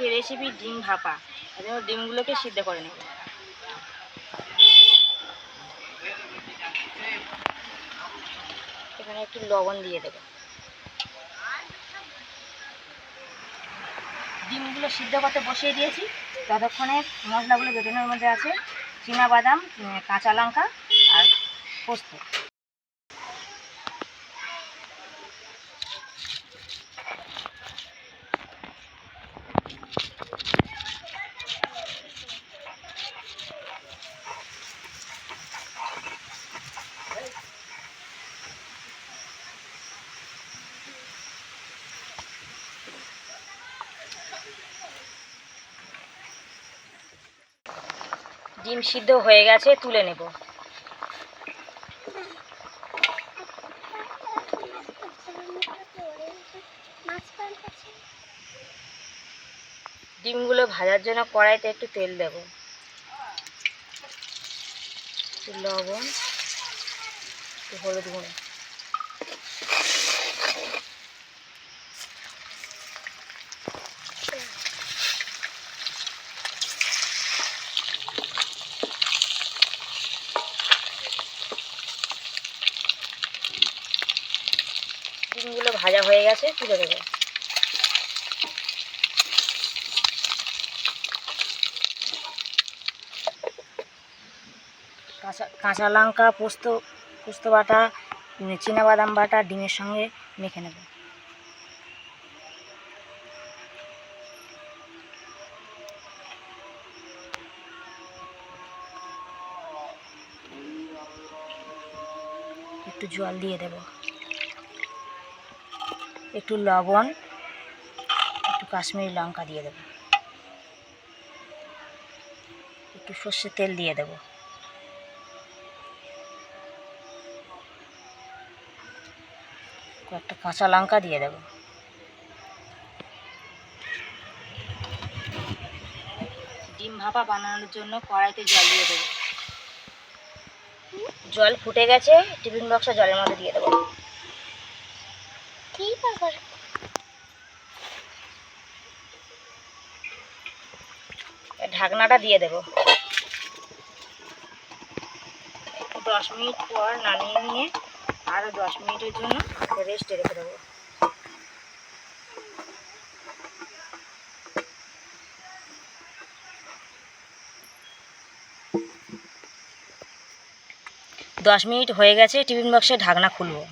আজকে রেসিপি ডিম ভাপা। এই জন্য ডিমগুলোকে সিদ্ধ করে নেব। এখানে একটু লবণ দিয়ে দেবো। ডিমগুলো সিদ্ধ করতে বসিয়ে দিয়েছি। ততক্ষণে মশলাগুলো বেটনের মধ্যে আছে। চীনা বাদাম কাঁচা লঙ্কা আর পোস্ত। ডিম সিদ্ধ হয়ে গেছে, তুলে নেব। ডিমগুলো ভাজার জন্য কড়াইতে একটু তেল দেব। লবণ, একটু হলুদ গুঁড়ো। ডিমগুলো ভাজা হয়ে গেছে, তুলে দেবো কাঁচা কাঁচা লঙ্কা, পোস্ত পোস্ত বাটা বাদাম বাটা, ডিমের সঙ্গে মেখে নেব। একটু জল দিয়ে দেব। একটু লবণ, একটু কাশ্মীরি লঙ্কা দিয়ে দেব। একটু সর্ষের তেল দিয়ে দেবো। কয়েকটা কাঁচা লঙ্কা দিয়ে দেব। ডিম ভাপা বানানোর জন্য কড়াইতে জল দিয়ে দেবো। জল ফুটে গেছে, টিফিন বক্সে জলের মধ্যে দিয়ে দেবো। ঢাকনাটা দিয়ে দেবো। দশ মিনিট পর নামিয়ে নিয়ে আরও দশ মিনিটের জন্য রেস্টে রেখে দেবো। দশ মিনিট হয়ে গেছে, টিফিন বক্সে ঢাকনা খুলবো।